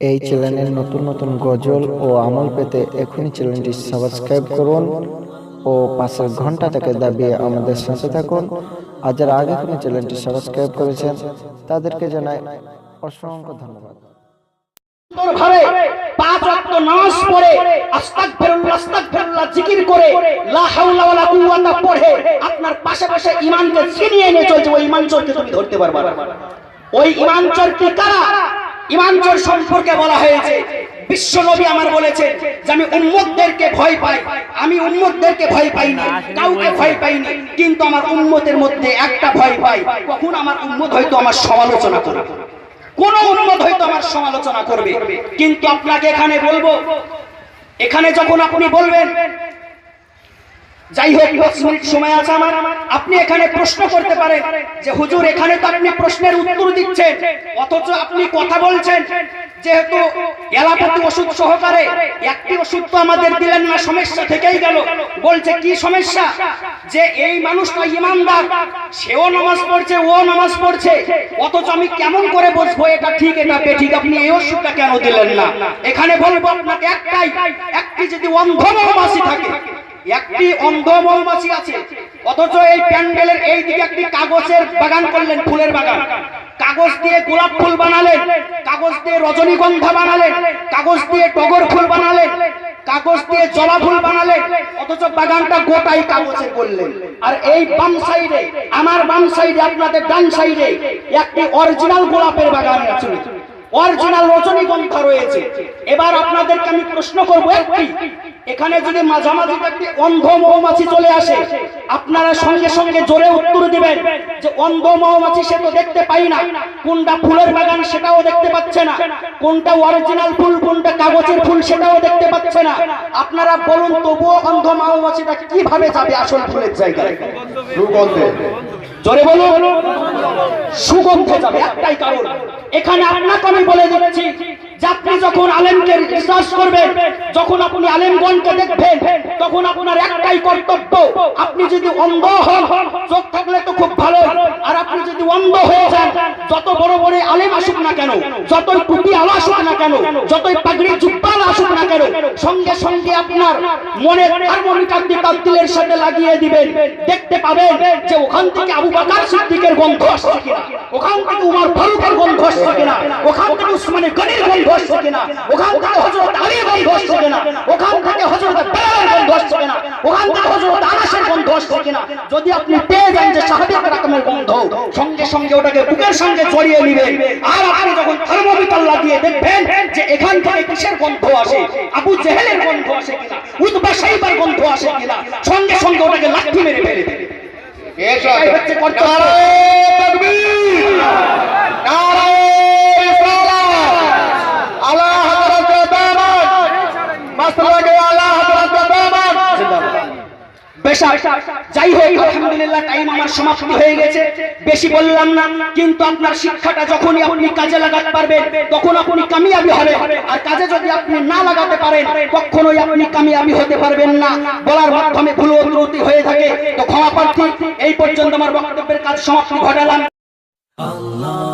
এই চ্যানেলের নতুন নতুন গজল ও আমল পেতে এখনই চ্যানেলটি সাবস্ক্রাইব করুন ও পাশের ঘন্টাটাকে দাবিয়ে আমাদের সাথে থাকুন। আর যারা আগে কোনো চ্যানেলটি সাবস্ক্রাইব করেছেন তাদেরকে জানাই অসংখ্য ধন্যবাদ। ভাবে পাঁচ ওয়াক্ত নামাজ পড়ে আস্তাগফিরুল্লাহ আস্তাগফিরুল্লাহ জিকির করে লা হাওলা ওয়ালা কুওয়াতা পড়ে আপনার পাশে পাশে ঈমানকে ছিনিয়ে নিয়ে চলছে। ওই ঈমান চোরকে তুমি ধরতে পারবে না। ওই ঈমান চোর কি কারা চোর সম্পর্কে বলা হয়েছে। বিশ্ব নবী আমার বলেছেন যে আমি উম্মতদেরকে ভয় পাই। আমি উম্মতদেরকে ভয় পাই না। কাউকে ভয় পাই না কিন্তু আমার উম্মতের মধ্যে একটা ভয় পাই। কখন আমার উম্মত হয়তো আমার সমালোচনা করবে? কোন উন্মত হয়তো আমার সমালোচনা করবে? কিন্তু আপনাকে এখানে বলব, এখানে যখন আপনি বলবেন যাই হোক দশ মিনিট সময় আছে আমার। আপনি এখানে প্রশ্ন করতে পারেন যে, হুজুর, এখানে তো আপনি প্রশ্নের উত্তর দিচ্ছেন। অথচ আপনি কথা বলছেন। যেহেতু এলাকাতে ওষুধ সহকারে একটি ওষুধ তো আমাদের দিলেন না, সমস্যা থেকেই গেল। বলছে, কি সমস্যা? যে, এই মানুষটা ইমানদার, সেও নামাজ পড়ছে, ও নামাজ পড়ছে। অথচ আমি কেমন করে বুঝব এটা ঠিক, এটা বেঠিক? আপনি এই ওষুধটা কেন দিলেন না? এখানে বলব আপনাকে একটাই, একটি যদি অন্ধ থাকে একটি অন্ধ মৌমাছি আছে। অথচ এই প্যান্ডেলের এই দিকে একটি কাগজের বাগান করলেন, ফুলের বাগান। কাগজ দিয়ে গোলাপ ফুল বানালেন, কাগজ দিয়ে রজনীগন্ধা বানালেন, কাগজ দিয়ে টগর ফুল বানালেন, কাগজ দিয়ে জবা ফুল বানালেন, অথচ বাগানটা গোটাই কাগজে করলেন। আর এই বাম সাইডে, আমার বাম সাইডে, আপনাদের ডান সাইডে একটি অরিজিনাল গোলাপের বাগান আছে। অরিজিনাল রচনী রজনীগন্ধা রয়েছে। এবার আপনাদেরকে আমি প্রশ্ন করব একটি। এখানে যদি মাঝামাঝি একটি অন্ধ মৌমাছি চলে আসে আপনারা সঙ্গে সঙ্গে জোরে উত্তর দিবেন যে অন্ধ মৌমাছি সে তো দেখতে পাই না। কোনটা ফুলের বাগান সেটাও দেখতে পাচ্ছে না। কোনটা অরিজিনাল ফুল কোনটা কাগজের ফুল সেটাও দেখতে পাচ্ছে না। আপনারা বলুন তবুও অন্ধ মৌমাছিটা কীভাবে যাবে আসল ফুলের জায়গায়? জোরে বলুন। সুগন্ধে যাবে একটাই কারণ। এখানে আপনাকে আমি বলে দিচ্ছি রিসার্চ করবেন যখন আপনি আলেমগণকে দেখবেন, তখন আপনার একটাই কর্তব্য, আপনি যদি অন্ধ হন, চোখ থাকলে তো খুব ভালো, আর আপনি যদি অন্ধ হয়ে যান, যত বড় বড় আলেম আসুক না কেন, যতই টুপি আলো আসুক না কেন, যতই পাগড়ি জুব্বাল আসুক না কেন, সঙ্গে সঙ্গে আপনার মনে হারমোনিকার দিয়ে তার সাথে লাগিয়ে দিবেন। দেখতে পাবেন যে ওখান থেকে আবু বাকার সিদ্দিকের গন্ধ আসছে কিনা, ওখান থেকে উমর ফারুকের গন্ধ আসছে কিনা, ওখান থেকে উসমানের গনির গন্ধ আসছে কিনা, ওখান থেকে হযরত আলীর গন্ধ আসছে কিনা। ওখান থেকে হযরত বেলালের গন্ধ আসছে কিনা। ওখান থেকে হযরত আনাসের গন্ধ আসছে কিনা। যদি আপনি পেয়ে যান যে সাহাবীর রকমের গন্ধ সঙ্গে সঙ্গে ওটাকে বুকের সঙ্গে জড়িয়ে নেবেন আর আপনি যখন থার্মোমিটার লাগিয়ে দেখবেন যে এখান থেকে কিসের গন্ধ আসে আবু জেহেলের গন্ধ আসে কিনা উতবা সাইবার গন্ধ আসে কিনা সঙ্গে সঙ্গে ওটাকে লাঠি মেরে ফেলে দেবে। এটাই হচ্ছে কর্তব্য। যাই হোক আমার হয়ে গেছে। বেশি বললাম না, কিন্তু আপনার যখনই আপনি কাজে লাগাতে পারবেন, তখন আপনি আর কাজে যদি আপনি না লাগাতে পারেন আপনি হতে পারবেন না। বলার হয়ে থাকে। ক্ষমা এই পর্যন্ত আমার বক্তব্যের কাজ সমাপ্তি ঘটালাম। Allah